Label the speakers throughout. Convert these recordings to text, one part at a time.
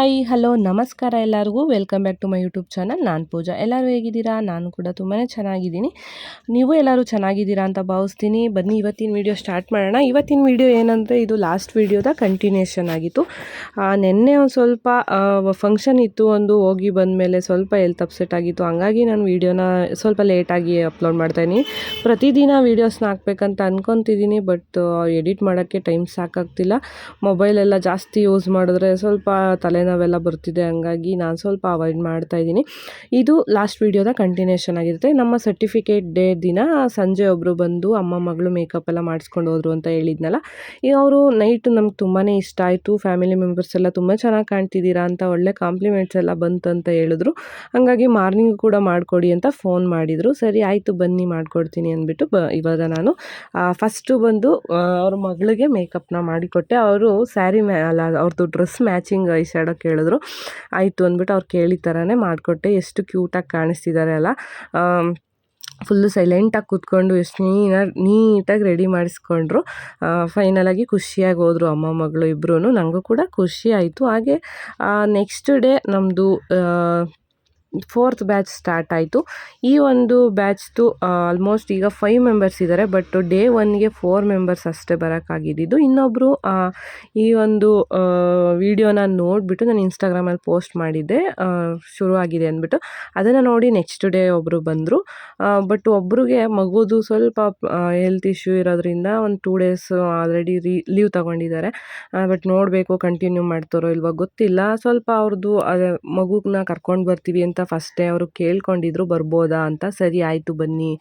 Speaker 1: Hi, hello, ನಮಸ್ಕಾರ ಎಲ್ಲರಿಗೂ. Welcome back to my YouTube channel. ನಾನು ಪೂಜಾ. ಎಲ್ಲರೂ ಹೇಗಿದ್ದೀರಾ? ನಾನು ಕೂಡ ತುಂಬಾ ಚೆನ್ನಾಗಿದ್ದೀನಿ. ನೀವು ಎಲ್ಲರೂ ಚೆನ್ನಾಗಿದ್ದೀರಾ ಅಂತ ಭಾವಿಸ್ತೀನಿ. ಬನ್ನಿ, ಇವತ್ತಿನ ವಿಡಿಯೋ ಸ್ಟಾರ್ಟ್ ಮಾಡೋಣ. ಇವತ್ತಿನ ವಿಡಿಯೋ ಏನಂದರೆ, ಇದು ಲಾಸ್ಟ್ ವೀಡಿಯೋದ ಕಂಟಿನ್ಯೂಷನ್ ಆಗಿತ್ತು. ನಿನ್ನೆ ಒಂದು ಸ್ವಲ್ಪ ಫಂಕ್ಷನ್ ಇತ್ತು. ಒಂದು ಹೋಗಿ ಬಂದಮೇಲೆ ಸ್ವಲ್ಪ ಎಲ್ತ್ ಅಪ್ಸೆಟ್ ಆಗಿತ್ತು. ಹಂಗಾಗಿ ನಾನು ವೀಡಿಯೋನ ಸ್ವಲ್ಪ ಲೇಟಾಗಿ ಅಪ್ಲೋಡ್ ಮಾಡ್ತಾಯಿದ್ದೀನಿ ಪ್ರತಿದಿನ ವೀಡಿಯೋಸ್ನ ಹಾಕ್ಬೇಕಂತ ಅನ್ಕೊತಿದ್ದೀನಿ ಬಟ್ ಎಡಿಟ್ ಮಾಡೋಕ್ಕೆ ಟೈಮ್ ಸಾಕಾಗ್ತಿಲ್ಲ. ಮೊಬೈಲೆಲ್ಲ ಜಾಸ್ತಿ ಯೂಸ್ ಮಾಡಿದ್ರೆ ಸ್ವಲ್ಪ ತಲೆನೋವೆಲ್ಲ ಬರ್ತಿದೆ, ಹಂಗಾಗಿ ನಾನು ಸ್ವಲ್ಪ ಅವಾಯ್ಡ್ ಮಾಡ್ತಾ ಇದ್ದೀನಿ. ಇದು ಲಾಸ್ಟ್ ವೀಡಿಯೋದ ಕಂಟಿನ್ಯೂಷನ್ ಆಗಿರುತ್ತೆ. ನಮ್ಮ ಸರ್ಟಿಫಿಕೇಟ್ ಡೇ ದಿನ ಸಂಜೆ ಒಬ್ಬರು ಬಂದು ಅಮ್ಮ, ಮಗಳು ಮೇಕಪ್ ಎಲ್ಲ ಮಾಡಿಸ್ಕೊಂಡು ಹೋದರು ಅಂತ ಹೇಳಿದ್ನಲ್ಲ. ಈಗ ಅವರು ನೈಟ್ ನಮ್ಗೆ ತುಂಬಾ ಇಷ್ಟ ಆಯಿತು. ಫ್ಯಾಮಿಲಿ ಮೆಂಬರ್ಸ್ ಎಲ್ಲ ತುಂಬ ಚೆನ್ನಾಗಿ ಕಾಣ್ತಿದ್ದೀರಾ ಅಂತ ಒಳ್ಳೆ ಕಾಂಪ್ಲಿಮೆಂಟ್ಸ್ ಎಲ್ಲ ಬಂತು ಅಂತ ಹೇಳಿದ್ರು. ಹಾಗಾಗಿ ಮಾರ್ನಿಂಗ್ ಕೂಡ ಮಾಡಿಕೊಡಿ ಅಂತ ಫೋನ್ ಮಾಡಿದರು. ಸರಿ, ಆಯಿತು ಬನ್ನಿ ಮಾಡಿಕೊಡ್ತೀನಿ ಅಂದ್ಬಿಟ್ಟು ಬ, ಇವಾಗ ನಾನು ಫಸ್ಟು ಬಂದು ಅವ್ರ ಮಗಳಿಗೆ ಮೇಕಪ್ನ ಮಾಡಿಕೊಟ್ಟೆ. ಅವರು ಸ್ಯಾರಿ ಮ್ಯಾ ಅವ್ರದ್ದು ಡ್ರೆಸ್ ಮ್ಯಾಚಿಂಗ್ ಐ ಕೇಳಿದ್ರು. ಆಯಿತು ಅಂದ್ಬಿಟ್ಟು ಅವ್ರು ಕೇಳಿದ ಥರನೇ ಮಾಡಿಕೊಟ್ಟೆ. ಎಷ್ಟು ಕ್ಯೂಟಾಗಿ ಕಾಣಿಸ್ತಿದ್ದಾರೆ ಅಲ್ಲ. ಫುಲ್ಲು ಸೈಲೆಂಟಾಗಿ ಕೂತ್ಕೊಂಡು ಎಷ್ಟು ನೀನ, ನೀಟಾಗಿ ರೆಡಿ ಮಾಡಿಸ್ಕೊಂಡ್ರು. ಫೈನಲಾಗಿ ಖುಷಿಯಾಗಿ ಹೋದರು ಅಮ್ಮ, ಮಗಳು ಇಬ್ಬರೂ ನನಗೂ ಕೂಡ ಖುಷಿ ಆಯಿತು. ಹಾಗೆ ನೆಕ್ಸ್ಟ್ ಡೇ ನಮ್ಮದು ಫೋರ್ತ್ ಬ್ಯಾಚ್ ಸ್ಟಾರ್ಟ್ ಆಯಿತು. ಈ ಒಂದು ಬ್ಯಾಚ್ದು ಆಲ್ಮೋಸ್ಟ್ ಈಗ ಫೈವ್ ಮೆಂಬರ್ಸ್ ಇದ್ದಾರೆ ಬಟ್ ಡೇ ಒನ್ಗೆ ಫೋರ್ ಮೆಂಬರ್ಸ್ ಅಷ್ಟೇ ಬರೋಕ್ಕಾಗಿದ್ದು ಇನ್ನೊಬ್ಬರು ಈ ಒಂದು ವಿಡಿಯೋನ ನೋಡಿಬಿಟ್ಟು ನಾನು ಇನ್ಸ್ಟಾಗ್ರಾಮಲ್ಲಿ ಪೋಸ್ಟ್ ಮಾಡಿದ್ದೆ ಶುರು ಆಗಿದೆ ಅಂದ್ಬಿಟ್ಟು. ಅದನ್ನು ನೋಡಿ ನೆಕ್ಸ್ಟ್ ಡೇ ಒಬ್ಬರು ಬಂದರು. ಬಟ್ ಒಬ್ಬರಿಗೆ ಮಗುದು ಸ್ವಲ್ಪ ಹೆಲ್ತ್ ಇಶ್ಯೂ ಇರೋದ್ರಿಂದ ಒಂದು ಟೂ ಡೇಸ್ ಆಲ್ರೆಡಿ ರೀ ಲೀವ್ ತಗೊಂಡಿದ್ದಾರೆ. ಬಟ್ ನೋಡಬೇಕು ಕಂಟಿನ್ಯೂ ಮಾಡ್ತಾರೋ ಇಲ್ವೋ ಗೊತ್ತಿಲ್ಲ. ಸ್ವಲ್ಪ ಅವ್ರದ್ದು ಅದೇ ಮಗುನ ಕರ್ಕೊಂಡು ಬರ್ತೀವಿ ಅಂತ ಫಸ್ಟ್ ಡೇ ಅವರು ಕೇಳ್ಕೊಂಡಿದ್ರು, ಬರ್ಬೋದಾ ಅಂತ, ಸರಿ ಆಯಿತು ಬನ್ನಿ.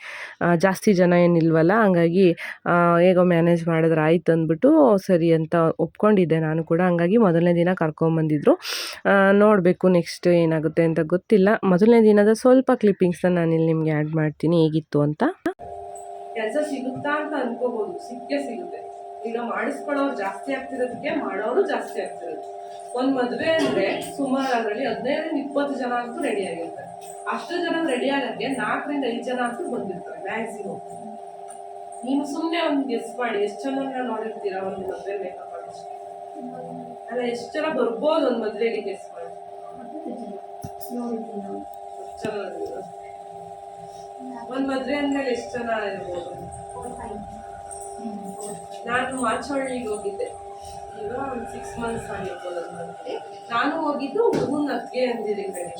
Speaker 1: ಜಾಸ್ತಿ ಜನ ಏನಿಲ್ವಲ್ಲ, ಹಂಗಾಗಿ ಹೇಗೋ ಮ್ಯಾನೇಜ್ ಮಾಡಿದ್ರೆ ಆಯ್ತು ಅಂದ್ಬಿಟ್ಟು, ಸರಿ ಅಂತ ಒಪ್ಕೊಂಡಿದ್ದೆ ನಾನು ಕೂಡ. ಹಂಗಾಗಿ ಮೊದಲನೇ ದಿನ ಕರ್ಕೊಂಬಂದಿದ್ರು. ನೋಡಬೇಕು ನೆಕ್ಸ್ಟ್ ಏನಾಗುತ್ತೆ ಅಂತ ಗೊತ್ತಿಲ್ಲ. ಮೊದಲನೇ ದಿನದ ಸ್ವಲ್ಪ ಕ್ಲಿಪ್ಪಿಂಗ್ಸ್ನ ಇಲ್ಲಿ ನಿಮಗೆ ಆ್ಯಡ್ ಮಾಡ್ತೀನಿ, ಹೇಗಿತ್ತು ಅಂತ.
Speaker 2: ಕೆಲಸ ಸಿಗುತ್ತಾ ಅಂತ ಅನ್ಕೋಬಹುದು ಸಿಕ್ಕೇ ಸಿಗುತ್ತೆ. ಈಗ ಮಾಡಿಸ್ಕೊಳ್ಳೋರು ಜಾಸ್ತಿ ಆಗ್ತಿರೋದಕ್ಕೆ ಮಾಡೋರು ಜಾಸ್ತಿ ಆಗ್ತಿರೋದು. ಒಂದು ಮದುವೆ ಅಂದ್ರೆ ಸುಮಾರು ಅದರಲ್ಲಿ ಹದಿನೈದರಿಂದ ಇಪ್ಪತ್ತು ಜನ ಅಂತೂ ರೆಡಿ ಆಗಿರ್ತಾರೆ. ಅಷ್ಟು ಜನ ರೆಡಿ ಆಗಕ್ಕೆ ನಾಲ್ಕರಿಂದ ಐದು ಜನ ಅಂತೂ ಬಂದಿರ್ತಾರೆ ಮ್ಯಾಕ್ಸಿಮಮ್ ನೀವು ಸುಮ್ಮನೆ ಒಂದು ಗೆಸ್ ಮಾಡಿ, ಎಷ್ಟು ಜನ ನೋಡಿರ್ತೀರ ಒಂದು ಮದುವೆ ಮೇಕಪ್ ಆರ್ಟಿಸ್ಟ್ ಅಲ್ಲ, ಎಷ್ಟು ಜನ ಬರ್ಬೋದು ಒಂದು ಮದ್ವೆಗೆ ಗೆಸ್ ಮಾಡಿ? ಇರ್ಬೋದು? ಒಂದ್ ಮದ್ವೆ ಅಂದ್ಮೇಲೆ ಎಷ್ಟು ಜನ ಇರ್ಬೋದು? ನಾನು ಮಾಚವಳ್ಳಿಗೆ ಹೋಗಿದ್ದೆ. ಈಗ ಒಂದು ಸಿಕ್ಸ್ ಮಂತ್ಸ್ ಆಗಿರ್ಬೋದು ನಾನು ಹೋಗಿದ್ದು ಹುಡುಗನ ಅತ್ತಿಗೆ ಅಂದಿರಿ ಕಡೆ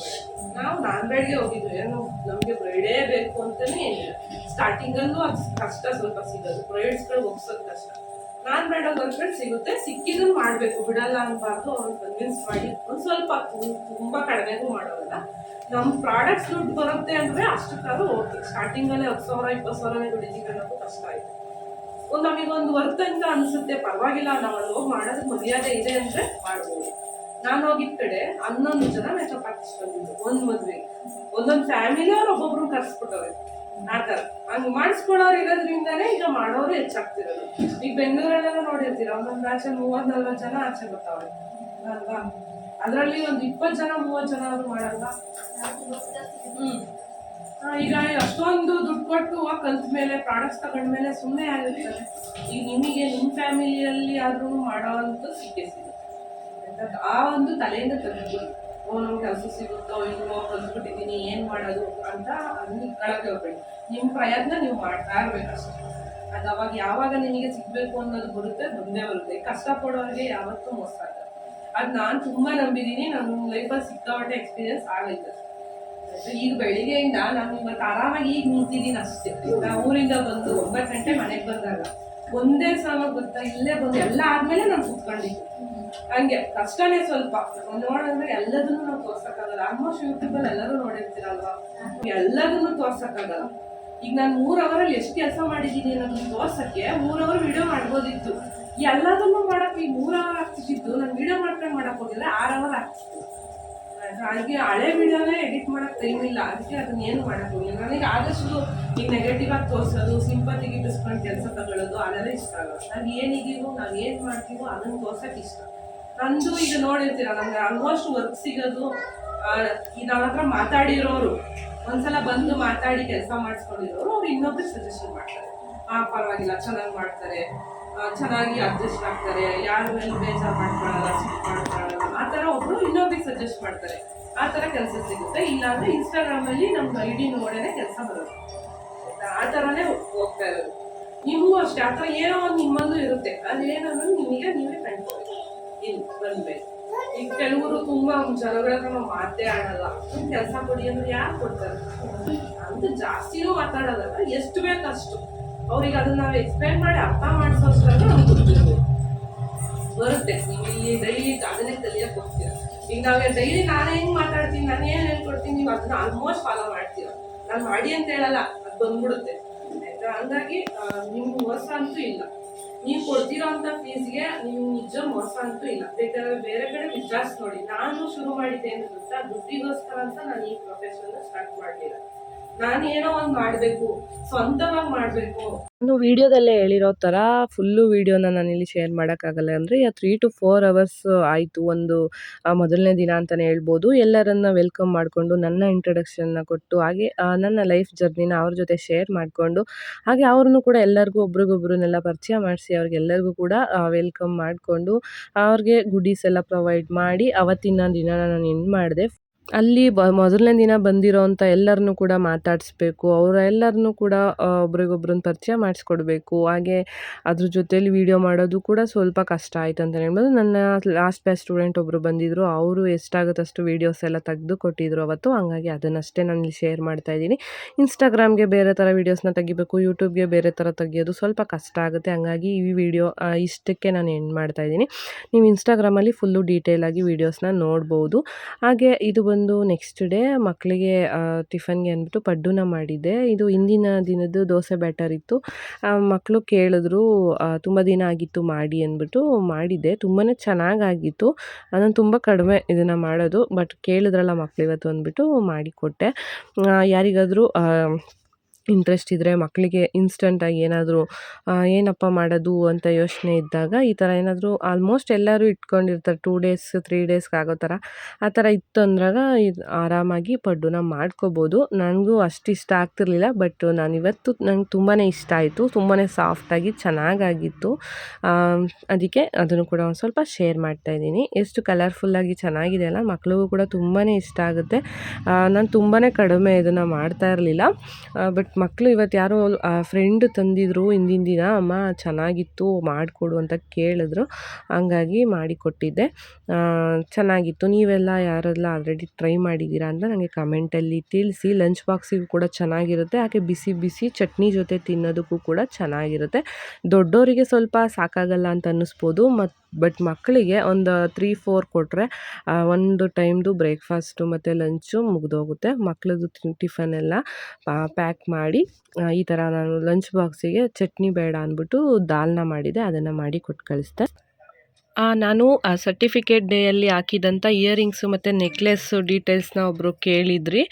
Speaker 2: ನಾವು ನಾನ್ ಬೆಳಿಗ್ಗೆ ಹೋಗಿದ್ವಿ. ಏನು ನಮಗೆ ಬ್ರೈಡೇ ಬೇಕು ಅಂತಲೇ ಸ್ಟಾರ್ಟಿಂಗಲ್ಲೂ ಅದು ಕಷ್ಟ ಸ್ವಲ್ಪ ಸಿಗೋದು. ಬ್ರೈಡ್ಸ್ಗಳು ಒಪ್ಸೋದು ಕಷ್ಟ. ನಾನು ಬೇಡ ಗರ್ಲ್ಫ್ರೆಂಡ್ ಸಿಗುತ್ತೆ. ಸಿಕ್ಕಿದ್ದನ್ನು ಮಾಡಬೇಕು. ಬಿಡಲ್ಲ ಅನ್ಬಾರ್ದು. ಅವ್ರನ್ನ ಕನ್ವಿನ್ಸ್ ಮಾಡಿ ಒಂದು ಸ್ವಲ್ಪ ತುಂಬ ಕಡಿಮೆಗೂ ಮಾಡೋಲ್ಲ. ನಮ್ಮ ಪ್ರಾಡಕ್ಟ್ಸ್ ದುಡ್ಡು ಬರುತ್ತೆ ಅಂದ್ರೆ ಅಷ್ಟಕ್ಕಾದ್ರೂ ಓಕೆ ಸ್ಟಾರ್ಟಿಂಗಲ್ಲೇ ಹತ್ತು ಸಾವಿರ, ಇಪ್ಪತ್ತು ಸಾವಿರನೇ ದುಡಿತೀವಿ ಕಷ್ಟ ಆಯ್ತು. ಒಂದು ನಮಗೊಂದು ವರ್ತ್ ಅಂತ ಅನ್ಸುತ್ತೆ. ಪರವಾಗಿಲ್ಲ, ನಾವು ಅಲ್ಲಿ ಹೋಗಿ ಮಾಡೋದು ಮರ್ಯಾದೆ ಇದೆ ಅಂದ್ರೆ ಮಾಡ್ಬೋದು. ನಾನು ಹೋಗಿದ್ದ ಕಡೆ ಹನ್ನೊಂದು ಜನ ಮೇಕಪ್ ಆರ್ಟಿಸ್ಟ್ ಬಂದಿದ್ದು ಒಂದ್ ಮದ್ವೆಗೆ ಒಂದೊಂದು ಫ್ಯಾಮಿಲಿ ಅವ್ರು ಒಬ್ಬೊಬ್ರು ಕರ್ಸ್ಬಿಟ್ಟವ್ರೆ. ಆ ಥರ. ಹಂಗೆ ಮಾಡಿಸ್ಕೊಳ್ಳೋರು ಇರೋದ್ರಿಂದಾನೇ ಈಗ ಮಾಡೋರು ಹೆಚ್ಚಾಗ್ತಿರೋದು. ಈಗ ಬೆಂಗಳೂರಲ್ಲೆಲ್ಲ ನೋಡಿರ್ತೀರ, ಒಂದೊಂದು ಆಚೆ ಮೂವತ್ ನಲ್ವತ್ತು ಜನ ಆಚೆ ಬರ್ತಾವ್ರೆ. ಅಲ್ವಾ? ಅದರಲ್ಲಿ ಒಂದು ಇಪ್ಪತ್ತು ಜನ ಮೂವತ್ತು ಜನ ಅವ್ರು ಮಾಡಲ್ಲ ಹ್ಮ್. ಈಗ ಅಷ್ಟೊಂದು ದುಡ್ಡು ಕೊಟ್ಟು ಕಲ್ತ ಮೇಲೆ ಪ್ರಾಡಕ್ಟ್ಸ್ ತಗೊಂಡ್ಮೇಲೆ ಸುಮ್ಮನೆ ಆಗಿರ್ತಾರೆ. ಈಗ ನಿಮಗೆ ನಿಮ್ಮ ಫ್ಯಾಮಿಲಿಯಲ್ಲಿ ಆದರೂ ಮಾಡೋ ಸಿಕ್ಕೇ ಸಿಗುತ್ತೆ? ಆ ಒಂದು ತಲೆಯಿಂದ ತೆಗೆದು, ಓ, ನಮ್ಗೆ ಕೆಲಸ ಸಿಗುತ್ತೋ ಇಲ್ವೋ ಕಲ್ತ್ಬಿಟ್ಟಿದ್ದೀನಿ ಏನು ಮಾಡೋದು ಅಂತ ಅನ್ಕೊಳಕ್ಕೆ ಹೋಗ್ಬೇಡಿ. ನಿಮ್ಮ ಪ್ರಯತ್ನ ನೀವು ಮಾಡ್ತಾ ಇರ್ಬೇಕಷ್ಟೇ. ಅದು ಅವಾಗ ಯಾವಾಗ ನಿಮಗೆ ಸಿಗಬೇಕು ಅನ್ನೋದು ಬರುತ್ತೆ, ಬಂದೇ ಬರುತ್ತೆ. ಕಷ್ಟಪಡೋರಿಗೆ ಯಾವತ್ತೂ ಮೋಸ ಆಗಲ್ಲ. ಅದು ನಾನು ತುಂಬ ನಂಬಿದ್ದೀನಿ ನನ್ನ ಲೈಫಲ್ಲಿ ಸಿಕ್ಕಾಪಟ್ಟೆ ಎಕ್ಸ್ಪೀರಿಯನ್ಸ್ ಆಗೈತೆ? ಈಗ ಬೆಳಿಗ್ಗೆಯಿಂದ ನಾನು ಇವತ್ತು ಆರಾಮಾಗಿ ಈಗ ನಿಂತಿದ್ದೀನಿ ಅಷ್ಟೇ ನಾ ಊರಿಂದ ಬಂದು ಒಂಬತ್ತು ಗಂಟೆ ಮನೆಗೆ ಬಂದಾಗ ಒಂದೇ ಸಲ ಗೊತ್ತಾ ಇಲ್ಲೇ ಬಂದು ಎಲ್ಲ ಆದ್ಮೇಲೆ ನಾನು ಕುತ್ಕೊಂಡಿದ್ದೆ ಹಂಗೆ ಕಷ್ಟನೇ ಸ್ವಲ್ಪ. ನೋಡಂದ್ರೆ ಎಲ್ಲದನ್ನು ನಾವು ತೋರ್ಸಕ್ಕಾಗಲ್ಲ. ಆಲ್ಮೋಸ್ಟ್ ಯೂಟ್ಯೂಬಲ್ಲಿ ಎಲ್ಲರೂ ನೋಡಿರ್ತೀರಲ್ವಾ? ಎಲ್ಲದನ್ನು ತೋರ್ಸಕ್ಕಾಗಲ್ಲ. ಈಗ ನಾನು ಮೂರ್ ಅವರಲ್ಲಿ ಎಷ್ಟು ಕೆಲಸ ಮಾಡಿದ್ದೀನಿ ಅನ್ನೋದನ್ನ ತೋರ್ಸಕ್ಕೆ ಮೂರ್ ಅವರ್ ವಿಡಿಯೋ ಮಾಡ್ಬೋದಿತ್ತು. ಎಲ್ಲದನ್ನು ಮಾಡಕ್ಕೆ ಈ ಮೂರ್ ಅವರ್ ಆಗ್ತಿದ್ದು ನಾನು ವಿಡಿಯೋ ಮಾಡ್ಕೊಂಡು ಮಾಡಕ್ ಹೋಗಿದ್ರೆ ಆರ್ ಅವರ್ ಆಗ್ತಿತ್ತು. ಹಾಗೆ ಹಳೆ ವಿಡಿಯೋನೇ ಎಡಿಟ್ ಮಾಡಕ್ ಟೈಮ್ ಇಲ್ಲ. ಅದಕ್ಕೆ ಅದನ್ನ ಏನು ಮಾಡಕ್ ಹೋಗಿಲ್ಲ ನನಗೆ ಆದಷ್ಟು ಈಗ ನೆಗೆಟಿವ್ ಆಗಿ ತೋರಿಸೋದು ಸಿಂಪತಿ ಗಿಟ್ಟಿಸ್ಕೊಂಡು ಕೆಲಸ ತಗೊಳ್ಳೋದು, ಅದೆಲ್ಲ ಇಷ್ಟ ಆಗಲ್ಲ ನಾವು ಏನಿದೀವೋ ನಾವು ಏನು ಮಾಡ್ತೀವೋ ಅದನ್ನು ತೋರ್ಸಕ್ ಇಷ್ಟ. ನಂದು ಈಗ ನೋಡಿರ್ತೀರ, ನಮ್ಗೆ ಆಲ್ಮೋಸ್ಟ್ ವರ್ಕ್ ಸಿಗೋದು ಈ ನಮ್ಮ ಹತ್ರ ಮಾತಾಡಿರೋರು, ಒಂದ್ಸಲ ಬಂದು ಮಾತಾಡಿ ಕೆಲಸ ಮಾಡಿಸ್ಕೊಂಡಿರೋರು, ಅವ್ರು ಇನ್ನೊಬ್ರಿಗೆ ಸಜೆಷನ್ ಮಾಡ್ತಾರೆ. ಆ, ಪರವಾಗಿಲ್ಲ, ಚೆನ್ನಾಗಿ ಮಾಡ್ತಾರೆ.
Speaker 3: ಚೆನ್ನಾಗಿ ಅಡ್ಜಸ್ಟ್ ಆಗ್ತಾರೆ. ಯಾರ ಮೇಲೆ ಬೇಜಾರು ಮಾಡ್ಕೊಳ್ಳಲ್ಲ ಸಿಟ್ಟು ಸಜೆಸ್ಟ್ ಮಾಡ್ತಾರೆ. ಆ ಥರ ಕೆಲಸ ಸಿಗುತ್ತೆ. ಇಲ್ಲಾಂದ್ರೆ ಇನ್ಸ್ಟಾಗ್ರಾಮಲ್ಲಿ ನಮ್ಮ ಐ ಡಿ ನೋಡೇನೆ ಕೆಲಸ ಬರೋದು ಆಯ್ತಾ? ಆ ಥರನೇ ಹೋಗ್ತಾ ಇರೋದು. ನೀವು ಅಷ್ಟೇ. ಆ ಥರ ಏನೋ ಒಂದು ನಿಮ್ಮಲ್ಲೂ ಇರುತ್ತೆ. ಅದೇನೋ ನಿಮಗೆ ನೀವೇ ಕಂಡುಕೊಳ್ಳಿ ಇಲ್ಲಿ ಬಂದ್ಬೇಕು ಈಗ ಕೆಲವರು ತುಂಬಾ ಜನಗಳ ನಾವು ಮಾತೇ ಆಡಲ್ಲ. ಕೆಲಸ ಕೊಡಿ ಅಂದ್ರೆ ಯಾರು ಕೊಡ್ತಾರೆ? ಅಂತ ಜಾಸ್ತಿನೂ ಮಾತಾಡೋದಲ್ಲ ಎಷ್ಟು ಬೇಕು ಅಷ್ಟು. ಅವ್ರಿಗೆ ಅದನ್ನ ನಾವು ಎಕ್ಸ್ಪ್ಲೈನ್ ಮಾಡಿ ಅರ್ಥ ಗೊತ್ತಿರ್ಬೇಕು ಬರುತ್ತೆ. ನೀವು ಇಲ್ಲಿ ಡೈಲಿ ಅದನ್ನೇ ಕಲಿಯಕ್ಕೆ ಹೋಗ್ತೀರ ಈಗ ನಾವು ಡೈಲಿ ನಾನೇ ಹೆಂಗ್ ಮಾತಾಡ್ತೀನಿ, ನಾನು ಏನ್ ಹೇಳ್ಕೊಡ್ತೀನಿ, ನೀವು ಅದನ್ನ ಆಲ್ಮೋಸ್ಟ್ ಫಾಲೋ ಮಾಡ್ತೀರ. ನಾನು ಮಾಡಿ ಅಂತ ಹೇಳಲ್ಲ, ಅದು ಬಂದ್ಬಿಡುತ್ತೆ. ಆಯ್ತಾ? ಹಂಗಾಗಿ ನಿಮ್ಗೆ ಮೋಸ ಅಂತೂ ಇಲ್ಲ. ನೀವು ಕೊಡ್ತಿರೋ ಅಂತ ಫೀಸ್ಗೆ ನೀವು ನಿಜ ಮೋಸ ಅಂತೂ ಇಲ್ಲ. ಬೇಕಾದ್ರೆ ಬೇರೆ ಕಡೆ ವಿಚಾರಿಸಿ ನೋಡಿ. ನಾನು ಶುರು ಮಾಡಿದ್ದೆ ಅಂತ ಗೊತ್ತಾ? ದುಡ್ಡಿಗೋಸ್ಕರ ಅಂತ ನಾನು ಈ ಪ್ರೊಫೆಷನ್ ಸ್ಟಾರ್ಟ್ ಮಾಡಲಿಲ್ಲ. ನಾನು ಏನೋ ಒಂದು ಮಾಡಬೇಕು, ಸ್ವಂತವಾಗಿ ಮಾಡಬೇಕು.
Speaker 2: ನಾನು ವಿಡಿಯೋದಲ್ಲೇ ಹೇಳಿರೋ ಥರ ಫುಲ್ಲು ವಿಡಿಯೋನ ಇಲ್ಲಿ ಶೇರ್ ಮಾಡೋಕ್ಕಾಗಲ್ಲ ಅಂದರೆ ತ್ರೀ ಟು ಫೋರ್ ಅವರ್ಸ್ ಆಯಿತು, ಒಂದು ಮೊದಲನೇ ದಿನ ಅಂತಲೇ ಹೇಳ್ಬೋದು. ಎಲ್ಲರನ್ನ ವೆಲ್ಕಮ್ ಮಾಡಿಕೊಂಡು, ನನ್ನ ಇಂಟ್ರಡಕ್ಷನ್ನ ಕೊಟ್ಟು, ಹಾಗೆ ನನ್ನ ಲೈಫ್ ಜರ್ನಿನ ಅವ್ರ ಜೊತೆ ಶೇರ್ ಮಾಡಿಕೊಂಡು, ಹಾಗೆ ಅವ್ರನ್ನೂ ಕೂಡ ಎಲ್ಲರಿಗೂ ಒಬ್ರಿಗೊಬ್ರನ್ನೆಲ್ಲ ಪರಿಚಯ ಮಾಡಿಸಿ ಅವ್ರಿಗೆಲ್ಲರಿಗೂ ಕೂಡ ವೆಲ್ಕಮ್ ಮಾಡಿಕೊಂಡು, ಅವ್ರಿಗೆ ಗುಡೀಸ್ ಎಲ್ಲ ಪ್ರೊವೈಡ್ ಮಾಡಿ, ಅವತ್ತಿನ ದಿನ ನಾನು ಎಂಡ್ ಮಾಡಿದೆ. ಅಲ್ಲಿ ಬ, ಮೊದಲನೇ ದಿನ ಬಂದಿರೋಂಥ ಎಲ್ಲರನ್ನೂ ಕೂಡ ಮಾತಾಡಿಸ್ಬೇಕು. ಅವರ ಎಲ್ಲರನ್ನೂ ಕೂಡ ಒಬ್ರಿಗೊಬ್ರನ್ನ ಪರಿಚಯ ಮಾಡಿಸ್ಕೊಡ್ಬೇಕು. ಹಾಗೆ ಅದ್ರ ಜೊತೇಲಿ ವೀಡಿಯೋ ಮಾಡೋದು ಕೂಡ ಸ್ವಲ್ಪ ಕಷ್ಟ ಆಯ್ತು ಅಂತಲೇ ಹೇಳ್ಬೋದು. ನನ್ನ ಲಾಸ್ಟ್ ಬ್ಯಾಚ್ ಸ್ಟೂಡೆಂಟ್ ಒಬ್ಬರು ಬಂದಿದ್ದರು ಅವರು ಎಷ್ಟಾಗುತ್ತೆ ಅಷ್ಟು ವೀಡಿಯೋಸ್ ಎಲ್ಲ ತೆಗೆದು ಕೊಟ್ಟಿದ್ರು ಅವತ್ತು. ಹಂಗಾಗಿ ಅದನ್ನಷ್ಟೇ ನಾನು ಇಲ್ಲಿ ಶೇರ್ ಮಾಡ್ತಾ ಇದ್ದೀನಿ. ಇನ್ಸ್ಟಾಗ್ರಾಮ್ಗೆ ಬೇರೆ ಥರ ವೀಡಿಯೋಸ್ನ ತೆಗಿಬೇಕು. ಯೂಟ್ಯೂಬ್ಗೆ ಬೇರೆ ಥರ ತೆಗಿಯೋದು ಸ್ವಲ್ಪ ಕಷ್ಟ ಆಗುತ್ತೆ. ಹಂಗಾಗಿ ಈ ವಿಡಿಯೋ ಇಷ್ಟಕ್ಕೆ ನಾನು ಎಂಡ್ ಮಾಡ್ತಾ ಇದ್ದೀನಿ. ನೀವು ಇನ್ಸ್ಟಾಗ್ರಾಮಲ್ಲಿ ಫುಲ್ಲು ಡೀಟೇಲಾಗಿ ವೀಡಿಯೋಸ್ನ ನೋಡ್ಬೋದು. ಹಾಗೆ ಇದು ನೆಕ್ಸ್ಟ್ ಡೇ ಮಕ್ಕಳಿಗೆ ಟಿಫನ್ಗೆ ಅಂದ್ಬಿಟ್ಟು ಪಡ್ಡುನ ಮಾಡಿದ್ದೆ. ಇದು ಹಿಂದಿನ ದಿನದ್ದು ದೋಸೆ ಬ್ಯಾಟರ್ ಇತ್ತು. ಮಕ್ಕಳು ಕೇಳಿದ್ರು ತುಂಬ ದಿನ ಆಗಿತ್ತು ಮಾಡಿ ಅಂದ್ಬಿಟ್ಟು ಮಾಡಿದ್ದೆ. ತುಂಬಾ ಚೆನ್ನಾಗಾಗಿತ್ತು. ನಾನು ತುಂಬ ಕಡಿಮೆ ಇದನ್ನು ಮಾಡೋದು ಬಟ್ ಕೇಳಿದ್ರಲ್ಲ ಇವತ್ತು ಅಂದ್ಬಿಟ್ಟು ಮಾಡಿಕೊಟ್ಟೆ. ಯಾರಿಗಾದರೂ ಇಂಟ್ರೆಸ್ಟ್ ಇದ್ದರೆ ಮಕ್ಕಳಿಗೆ ಇನ್ಸ್ಟಂಟಾಗಿ ಏನಾದರೂ ಏನಪ್ಪ ಮಾಡೋದು? ಅಂತ ಯೋಚನೆ ಇದ್ದಾಗ ಈ ಥರ ಏನಾದರೂ ಆಲ್ಮೋಸ್ಟ್ ಎಲ್ಲರೂ ಇಟ್ಕೊಂಡಿರ್ತಾರೆ. ಟೂ ಡೇಸ್ ತ್ರೀ ಡೇಸ್ಗೆ ಆಗೋ ಥರ. ಆ ಥರ ಇತ್ತು ಅಂದಾಗ ಇದು ಆರಾಮಾಗಿ ಪಡ್ಡುನ ಮಾಡ್ಕೋಬೋದು. ನನಗೂ ಅಷ್ಟು ಇಷ್ಟ ಆಗ್ತಿರ್ಲಿಲ್ಲ ಬಟ್ ನಾನು ಇವತ್ತು ನಂಗೆ ತುಂಬಾ ಇಷ್ಟ ಆಯಿತು. ತುಂಬಾ ಸಾಫ್ಟಾಗಿ ಚೆನ್ನಾಗಾಗಿತ್ತು. ಅದಕ್ಕೆ ಅದನ್ನು ಕೂಡ ಒಂದು ಸ್ವಲ್ಪ ಶೇರ್ ಮಾಡ್ತಾ ಇದ್ದೀನಿ. ಎಷ್ಟು ಕಲರ್ಫುಲ್ಲಾಗಿ ಚೆನ್ನಾಗಿದೆ ಅಲ್ಲ ಮಕ್ಕಳಿಗೂ ಕೂಡ ತುಂಬಾ ಇಷ್ಟ ಆಗುತ್ತೆ. ನಾನು ತುಂಬಾ ಕಡಿಮೆ ಇದನ್ನು ಮಾಡ್ತಾ ಇರಲಿಲ್ಲ. ಬಟ್ ಮಕ್ಕಳು ಇವತ್ತು ಯಾರೋ ಫ್ರೆಂಡ್ ತಂದಿದ್ರು ಹಿಂದಿನ ದಿನ, ಅಮ್ಮ, ಚೆನ್ನಾಗಿತ್ತು, ಮಾಡಿಕೊಡು ಅಂತ ಕೇಳಿದ್ರು. ಹಂಗಾಗಿ ಮಾಡಿಕೊಟ್ಟಿದ್ದೆ. ಚೆನ್ನಾಗಿತ್ತು. ನೀವೆಲ್ಲ ಯಾರೆಲ್ಲ ಆಲ್ರೆಡಿ ಟ್ರೈ ಮಾಡಿದ್ದೀರಾ ಅಂತ ನನಗೆ ಕಮೆಂಟಲ್ಲಿ ತಿಳಿಸಿ ಲಂಚ್ ಬಾಕ್ಸಿಗೂ ಕೂಡ ಚೆನ್ನಾಗಿರುತ್ತೆ. ಹಾಗೆ ಬಿಸಿ ಬಿಸಿ ಚಟ್ನಿ ಜೊತೆ ತಿನ್ನೋದಕ್ಕೂ ಕೂಡ ಚೆನ್ನಾಗಿರುತ್ತೆ. ದೊಡ್ಡವರಿಗೆ ಸ್ವಲ್ಪ ಸಾಕಾಗಲ್ಲ ಅಂತ ಅನ್ನಿಸ್ಬೋದು. ಮತ್ತು ಬಟ್ ಮಕ್ಕಳಿಗೆ ಒಂದು ತ್ರೀ ಫೋರ್ ಕೊಟ್ಟರೆ ಒಂದು ಟೈಮ್ದು ಬ್ರೇಕ್ಫಾಸ್ಟು ಮತ್ತು ಲಂಚು ಮುಗಿದೋಗುತ್ತೆ. ಮಕ್ಳದ್ದು ಟಿಫನ್ ಎಲ್ಲ ಪ್ಯಾಕ್ ಮಾಡಿ ಈ ಥರ ನಾನು ಲಂಚ್ ಬಾಕ್ಸಿಗೆ ಚಟ್ನಿ ಬೇಡ ಅಂದ್ಬಿಟ್ಟು ದಾಲ್ನ ಮಾಡಿದೆ, ಅದನ್ನು ಮಾಡಿ ಕೊಟ್ಟು ಕಳಿಸ್ದೆ. ಆ, ನಾನು ಸರ್ಟಿಫಿಕೇಟ್ ಡೇಯಲ್ಲಿ ಹಾಕಿದಂಥ ಇಯರಿಂಗ್ಸು ಮತ್ತು ನೆಕ್ಲೆಸ್ಸು ಡೀಟೇಲ್ಸ್ನ ಒಬ್ಬರು ಕೇಳಿದ್ರಿ.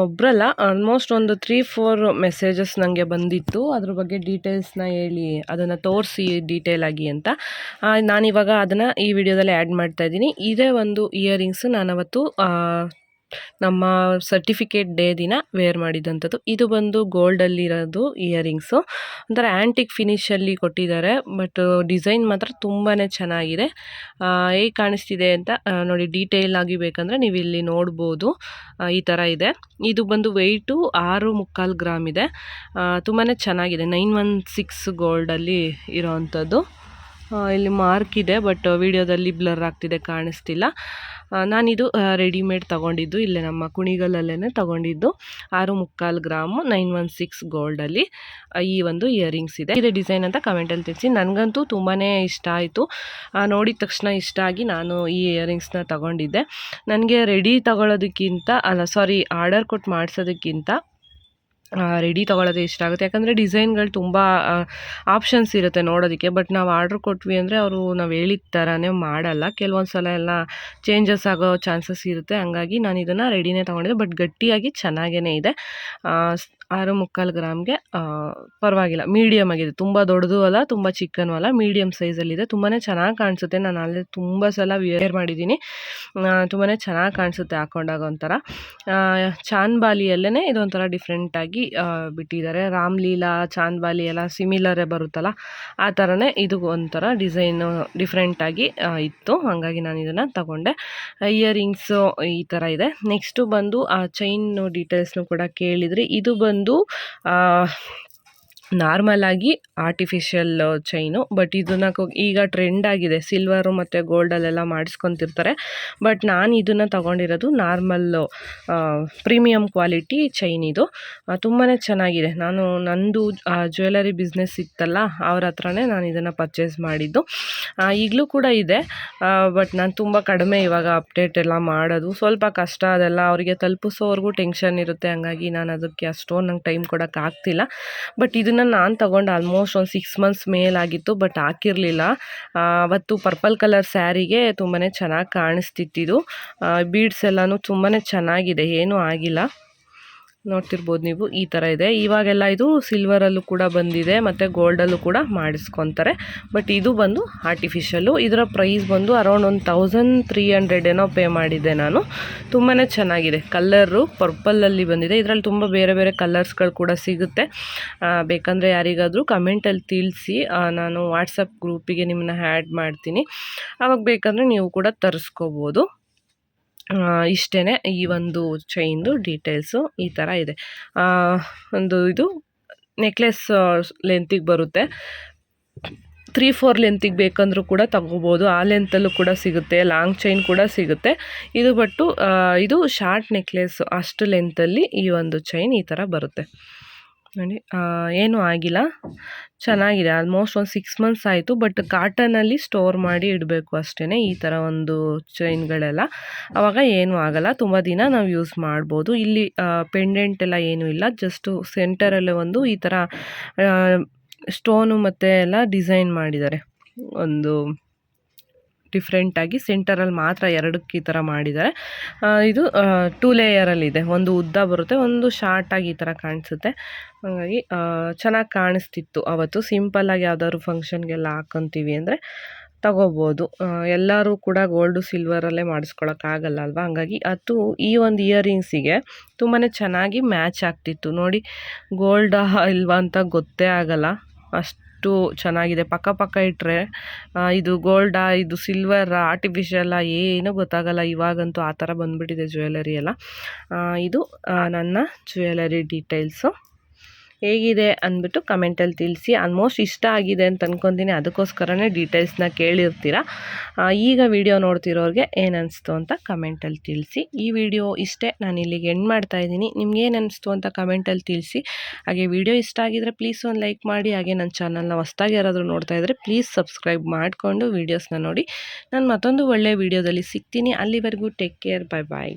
Speaker 2: ಒಬ್ಬರಲ್ಲ ಆಲ್ಮೋಸ್ಟ್ ಒಂದು ತ್ರೀ ಫೋರ್ ಮೆಸೇಜಸ್ ನನಗೆ ಬಂದಿತ್ತು. ಅದ್ರ ಬಗ್ಗೆ ಡೀಟೇಲ್ಸ್ನ ಹೇಳಿ ಅದನ್ನು ತೋರಿಸಿ ಡೀಟೇಲಾಗಿ ಅಂತ. ಆ, ನಾನಿವಾಗ ಅದನ್ನು ಈ ವಿಡಿಯೋದಲ್ಲಿ ಆ್ಯಡ್ ಮಾಡ್ತಾ ಇದ್ದೀನಿ. ಇದೇ ಒಂದು ಇಯರಿಂಗ್ಸು ನಾನವತ್ತು ಆ, ನಮ್ಮ ಸರ್ಟಿಫಿಕೇಟ್ ಡೇ ದಿನ ವೇರ್ ಮಾಡಿದಂಥದ್ದು. ಇದು ಬಂದು ಗೋಲ್ಡಲ್ಲಿರೋದು ಇಯರಿಂಗ್ಸು ಒಂಥರ ಆ್ಯಂಟಿಕ್ ಫಿನಿಷಲ್ಲಿ ಕೊಟ್ಟಿದ್ದಾರೆ ಬಟ್ ಡಿಸೈನ್ ಮಾತ್ರ ತುಂಬಾ ಚೆನ್ನಾಗಿದೆ. ಹೇಗೆ ಕಾಣಿಸ್ತಿದೆ ಅಂತ ನೋಡಿ ಡೀಟೇಲ್ ಆಗಿ ಬೇಕಂದರೆ ನೀವು ಇಲ್ಲಿ ನೋಡ್ಬೋದು. ಈ ಥರ ಇದೆ. ಇದು ಬಂದು ವೆಯ್ಟು ಆರು ಮುಕ್ಕಾಲು ಗ್ರಾಮ್ ಇದೆ. ತುಂಬಾ ಚೆನ್ನಾಗಿದೆ. ನೈನ್ ಒನ್ ಸಿಕ್ಸ್ ಗೋಲ್ಡಲ್ಲಿ ಇರೋವಂಥದ್ದು. ಇಲ್ಲಿ ಮಾರ್ಕ್ ಇದೆ, ಬಟ್ ವಿಡಿಯೋದಲ್ಲಿ ಬ್ಲರ್ ಆಗ್ತಿದೆ, ಕಾಣಿಸ್ತಿಲ್ಲ. ನಾನಿದು ರೆಡಿಮೇಡ್ ತಗೊಂಡಿದ್ದು, ಇಲ್ಲೇ ನಮ್ಮ ಕುಣಿಗಲಲ್ಲೇ ತಗೊಂಡಿದ್ದು. ಆರು ಮುಕ್ಕಾಲು ಗ್ರಾಮು, ನೈನ್ ಒನ್ ಸಿಕ್ಸ್ ಗೋಲ್ಡಲ್ಲಿ ಈ ಒಂದು ಇಯರಿಂಗ್ಸ್ ಇದೆ. ಇದೆ ಡಿಸೈನ್ ಅಂತ ಕಮೆಂಟಲ್ಲಿ ತಿಳಿಸಿ. ನನಗಂತೂ ತುಂಬಾ ಇಷ್ಟ ಆಯಿತು. ನೋಡಿದ ತಕ್ಷಣ ಇಷ್ಟ ಆಗಿ ನಾನು ಈ ಇಯರಿಂಗ್ಸ್ನ ತಗೊಂಡಿದ್ದೆ. ನನಗೆ ರೆಡಿ ತಗೊಳ್ಳೋದಕ್ಕಿಂತ ಅಲ್ಲ ಸಾರಿ ಆರ್ಡರ್ ಕೊಟ್ಟು ಮಾಡಿಸೋದಕ್ಕಿಂತ ರೆಡಿ ತೊಗೊಳೋದೇ ಇಷ್ಟ ಆಗುತ್ತೆ. ಯಾಕಂದರೆ ಡಿಸೈನ್ಗಳು ತುಂಬ ಆಪ್ಷನ್ಸ್ ಇರುತ್ತೆ ನೋಡೋದಕ್ಕೆ. ಬಟ್ ನಾವು ಆರ್ಡ್ರ್ ಕೊಟ್ವಿ ಅಂದರೆ ಅವರು ನಾವು ಹೇಳಿದ ಥರನೇ ಮಾಡಲ್ಲ. ಕೆಲವೊಂದು ಸಲ ಎಲ್ಲ ಚೇಂಜಸ್ ಆಗೋ ಚಾನ್ಸಸ್ ಇರುತ್ತೆ. ಹಂಗಾಗಿ ನಾನು ಇದನ್ನು ರೆಡಿನೇ ತೊಗೊಂಡಿದ್ದೆ. ಬಟ್ ಗಟ್ಟಿಯಾಗಿ ಚೆನ್ನಾಗೇ ಇದೆ. ಆರು ಮುಕ್ಕಾಲು ಗ್ರಾಮ್ಗೆ ಪರವಾಗಿಲ್ಲ. ಮೀಡಿಯಮ್ ಆಗಿದೆ. ತುಂಬ ದೊಡ್ಡದು ಅಲ್ಲ, ತುಂಬ ಚಿಕ್ಕನೂ ಅಲ್ಲ ಮೀಡಿಯಮ್ ಸೈಜಲ್ಲಿದೆ. ತುಂಬಾ ಚೆನ್ನಾಗಿ ಕಾಣಿಸುತ್ತೆ. ನಾನು ಅಲ್ಲಿ ತುಂಬ ಸಲ ವೇರ್ ಮಾಡಿದ್ದೀನಿ. ತುಂಬಾ ಚೆನ್ನಾಗಿ ಕಾಣಿಸುತ್ತೆ ಹಾಕೊಂಡಾಗ ಒಂಥರ. ಚಾಂದ್ಬಾಲಿಯಲ್ಲೇ ಇದೊಂಥರ ಡಿಫ್ರೆಂಟಾಗಿ ಬಿಟ್ಟಿದ್ದಾರೆ. ರಾಮ್ಲೀಲಾ, ಚಾಂದ್ಬಾಲಿ ಎಲ್ಲ ಸಿಮಿಲರೇ ಬರುತ್ತಲ್ಲ, ಆ ಥರನೇ ಇದು ಒಂಥರ ಡಿಸೈನು ಡಿಫ್ರೆಂಟಾಗಿ ಇತ್ತು. ಹಾಗಾಗಿ ನಾನು ಇದನ್ನು ತಗೊಂಡೆ. ಇಯರಿಂಗ್ಸು ಈ ಥರ ಇದೆ. ನೆಕ್ಸ್ಟು ಬಂದು, ಆ, ಚೈನ್ ಡೀಟೇಲ್ಸ್ನು ಕೂಡ ಕೇಳಿದ್ರಿ. ಇದು ಬಂದು ನಾರ್ಮಲ್ ಆಗಿ ಆರ್ಟಿಫಿಷಿಯಲ್ ಚೈನು ಬಟ್ ಇದನ್ನು ಈಗ ಟ್ರೆಂಡ್ ಆಗಿದೆ. ಸಿಲ್ವರು ಮತ್ತು ಗೋಲ್ಡಲ್ಲೆಲ್ಲ ಮಾಡಿಸ್ಕೊತಿರ್ತಾರೆ. ಬಟ್ ನಾನು ಇದನ್ನು ತಗೊಂಡಿರೋದು ನಾರ್ಮಲ್ ಪ್ರೀಮಿಯಮ್ ಕ್ವಾಲಿಟಿ ಚೈನ್ ಇದು. ತುಂಬಾ ಚೆನ್ನಾಗಿದೆ. ನಾನು, ನಂದು ಜ್ಯುವೆಲರಿ ಬಿಸ್ನೆಸ್ ಇತ್ತಲ್ಲ, ಅವ್ರ ಹತ್ರನೇ ನಾನು ಇದನ್ನು ಪರ್ಚೇಸ್ ಮಾಡಿದ್ದು. ಈಗಲೂ ಕೂಡ ಇದೆ. ಬಟ್ ನಾನು ತುಂಬ ಕಡಿಮೆ ಇವಾಗ ಅಪ್ಡೇಟ್ ಎಲ್ಲ ಮಾಡೋದು. ಸ್ವಲ್ಪ ಕಷ್ಟ ಅದೆಲ್ಲ ಅವರಿಗೆ ತಲುಪಿಸೋವರೆಗೂ ಟೆನ್ಷನ್ ಇರುತ್ತೆ. ಹಂಗಾಗಿ ನಾನು ಅದಕ್ಕೆ ಅಷ್ಟೊಂದು ನಂಗೆ ಟೈಮ್ ಕೊಡೋಕ್ಕಾಗ್ತಿಲ್ಲ. ಬಟ್ ಇದನ್ನು ನಾನು ತಗೊಂಡು ಆಲ್ಮೋಸ್ಟ್ ಒಂದು ಸಿಕ್ಸ್ ಮಂತ್ಸ್ ಮೇಲಾಗಿತ್ತು ಬಟ್ ಹಾಕಿರಲಿಲ್ಲ. ಅವತ್ತು ಪರ್ಪಲ್ ಕಲರ್ ಸ್ಯಾರಿಗೆ ತುಂಬಾ ಚೆನ್ನಾಗಿ ಕಾಣಿಸ್ತಿತ್ತಿದು ಬೀಡ್ಸ್ ಎಲ್ಲನೂ ತುಂಬಾ ಚೆನ್ನಾಗಿದೆ, ಏನೂ ಆಗಿಲ್ಲ. ನೋಡ್ತಿರ್ಬೋದು ನೀವು ಈ ಥರ ಇದೆ. ಇವಾಗೆಲ್ಲ ಇದು ಸಿಲ್ವರಲ್ಲೂ ಕೂಡ ಬಂದಿದೆ, ಮತ್ತು ಗೋಲ್ಡಲ್ಲೂ ಕೂಡ ಮಾಡಿಸ್ಕೊತಾರೆ. ಬಟ್ ಇದು ಬಂದು ಆರ್ಟಿಫಿಷಿಯಲ್ಲು ಇದರ ಪ್ರೈಸ್ ಬಂದು ಅರೌಂಡ್ ಒಂದು ತೌಸಂಡ್ ತ್ರೀ ಹಂಡ್ರೆಡ್ ಏನೋ ಪೇ ಮಾಡಿದ್ದೆ ನಾನು. ತುಂಬಾ ಚೆನ್ನಾಗಿದೆ. ಕಲ್ಲರು ಪರ್ಪಲಲ್ಲಿ ಬಂದಿದೆ. ಇದರಲ್ಲಿ ತುಂಬ ಬೇರೆ ಬೇರೆ ಕಲರ್ಸ್ಗಳು ಕೂಡ ಸಿಗುತ್ತೆ. ಬೇಕಂದರೆ ಯಾರಿಗಾದರೂ ಕಮೆಂಟಲ್ಲಿ ತಿಳಿಸಿ. ನಾನು ವಾಟ್ಸಪ್ ಗ್ರೂಪಿಗೆ ನಿಮ್ಮನ್ನ ಆ್ಯಡ್ ಮಾಡ್ತೀನಿ. ಆವಾಗ ಬೇಕಂದರೆ ನೀವು ಕೂಡ ತರಿಸ್ಕೋಬೋದು. ಇಷ್ಟೇ ಈ ಒಂದು ಚೈನ್ದು ಡೀಟೇಲ್ಸು ಈ ಥರ ಇದೆ. ಒಂದು ಇದು ನೆಕ್ಲೆಸ್ ಲೆಂತಿಗೆ ಬರುತ್ತೆ. ತ್ರೀ ಫೋರ್ ಲೆಂತಿಗೆ ಬೇಕಂದ್ರೂ ಕೂಡ ತಗೋಬೋದು. ಆ ಲೆಂತಲ್ಲೂ ಕೂಡ ಸಿಗುತ್ತೆ. ಲಾಂಗ್ ಚೈನ್ ಕೂಡ ಸಿಗುತ್ತೆ. ಇದು ಬಟ್ಟು ಇದು ಶಾರ್ಟ್ ನೆಕ್ಲೆಸ್ ಅಷ್ಟು ಲೆಂತಲ್ಲಿ ಈ ಒಂದು ಚೈನ್ ಈ ಥರ ಬರುತ್ತೆ. ನೋಡಿ ಏನೂ ಆಗಿಲ್ಲ. ಚೆನ್ನಾಗಿದೆ ಆಲ್ಮೋಸ್ಟ್ ಒಂದು ಸಿಕ್ಸ್ ಮಂತ್ಸ್ ಆಯಿತು ಬಟ್ ಕಾಟನಲ್ಲಿ ಸ್ಟೋರ್ ಮಾಡಿ ಇಡಬೇಕು ಅಷ್ಟೇ ಈ ಥರ ಒಂದು ಚೈನ್ಗಳೆಲ್ಲ ಆವಾಗ ಏನೂ ಆಗಲ್ಲ, ತುಂಬ ದಿನ ನಾವು ಯೂಸ್ ಮಾಡ್ಬೋದು. ಇಲ್ಲಿ ಪೆಂಡೆಂಟ್ ಎಲ್ಲ ಏನೂ ಇಲ್ಲ ಜಸ್ಟು ಸೆಂಟರಲ್ಲೇ ಒಂದು ಈ ಥರ ಸ್ಟೋನು ಮತ್ತು ಎಲ್ಲ ಡಿಸೈನ್ ಮಾಡಿದ್ದಾರೆ. ಒಂದು ಡಿಫ್ರೆಂಟಾಗಿ ಸೆಂಟರಲ್ಲಿ ಮಾತ್ರ ಎರಡಕ್ಕೆ ಈ ಥರ ಮಾಡಿದ್ದಾರೆ. ಇದು ಟೂ ಲೇಯರಲ್ಲಿದೆ ಒಂದು ಉದ್ದ ಬರುತ್ತೆ, ಒಂದು ಶಾರ್ಟಾಗಿ ಈ ಥರ ಕಾಣಿಸುತ್ತೆ. ಹಾಗಾಗಿ ಚೆನ್ನಾಗಿ ಕಾಣಿಸ್ತಿತ್ತು ಅವತ್ತು. ಸಿಂಪಲ್ಲಾಗಿ ಯಾವ್ದಾದ್ರು ಫಂಕ್ಷನ್ಗೆಲ್ಲ ಹಾಕ್ಕೊಂತೀವಿ ಅಂದರೆ ತಗೋಬೋದು. ಎಲ್ಲರೂ ಕೂಡ ಗೋಲ್ಡು ಸಿಲ್ವರಲ್ಲೇ ಮಾಡಿಸ್ಕೊಳಕ್ಕಾಗಲ್ಲ ಅಲ್ವಾ? ಹಂಗಾಗಿ ಅದು ಈ ಒಂದು ಇಯರಿಂಗ್ಸಿಗೆ ತುಂಬಾ ಚೆನ್ನಾಗಿ ಮ್ಯಾಚ್ ಆಗ್ತಿತ್ತು. ನೋಡಿ ಗೋಲ್ಡ್ ಇಲ್ವಾ ಅಂತ ಗೊತ್ತೇ ಆಗಲ್ಲ. ಅಷ್ಟು ಚೆನ್ನಾಗಿದೆ. ಪಕ್ಕ ಪಕ್ಕ ಇಟ್ಟರೆ ಇದು ಗೋಲ್ಡಾ, ಇದು ಸಿಲ್ವರ್ ಆರ್ಟಿಫಿಷಿಯಲ್ಲಾ ಏನೂ ಗೊತ್ತಾಗಲ್ಲ. ಇವಾಗಂತೂ ಆ ಥರ ಬಂದುಬಿಟ್ಟಿದೆ ಜ್ಯುವೆಲರಿ ಎಲ್ಲ. ಇದು ನನ್ನ ಜ್ಯುವೆಲರಿ ಡೀಟೇಲ್ಸು. ಹೇಗಿದೆ ಅಂದ್ಬಿಟ್ಟು ಕಮೆಂಟಲ್ಲಿ ತಿಳಿಸಿ. ಆಲ್ಮೋಸ್ಟ್ ಇಷ್ಟ ಆಗಿದೆ ಅಂತ ಅಂದ್ಕೊತೀನಿ ಅದಕ್ಕೋಸ್ಕರನೇ ಡೀಟೇಲ್ಸ್ನ ಕೇಳಿರ್ತೀರ. ಈಗ ವಿಡಿಯೋ ನೋಡ್ತಿರೋರಿಗೆ ಏನು ಅನಿಸ್ತು ಅಂತ ಕಮೆಂಟಲ್ಲಿ ತಿಳಿಸಿ. ಈ ವಿಡಿಯೋ ಇಷ್ಟೇ ನಾನು ಇಲ್ಲಿಗೆ ಎಂಡ್ ಮಾಡ್ತಾ ಇದ್ದೀನಿ. ನಿಮ್ಗೆ ಏನು ಅನಿಸ್ತು ಅಂತ ಕಮೆಂಟಲ್ಲಿ ತಿಳಿಸಿ. ಹಾಗೆ ವಿಡಿಯೋ ಇಷ್ಟ ಆಗಿದ್ರೆ ಪ್ಲೀಸ್ ಒಂದು ಲೈಕ್ ಮಾಡಿ. ಹಾಗೆ ನನ್ನ ಚಾನಲ್ನ ಹೊಸ್ದಾಗಿ ಯಾರಾದರೂ ನೋಡ್ತಾ ಇದ್ದರೆ ಪ್ಲೀಸ್ ಸಬ್ಸ್ಕ್ರೈಬ್ ಮಾಡಿಕೊಂಡು ವೀಡಿಯೋಸ್ನ ನೋಡಿ. ನಾನು ಮತ್ತೊಂದು ಒಳ್ಳೆಯ ವಿಡಿಯೋದಲ್ಲಿ ಸಿಗ್ತೀನಿ. ಅಲ್ಲಿವರೆಗೂ ಟೇಕ್ ಕೇರ್ ಬೈ ಬಾಯ್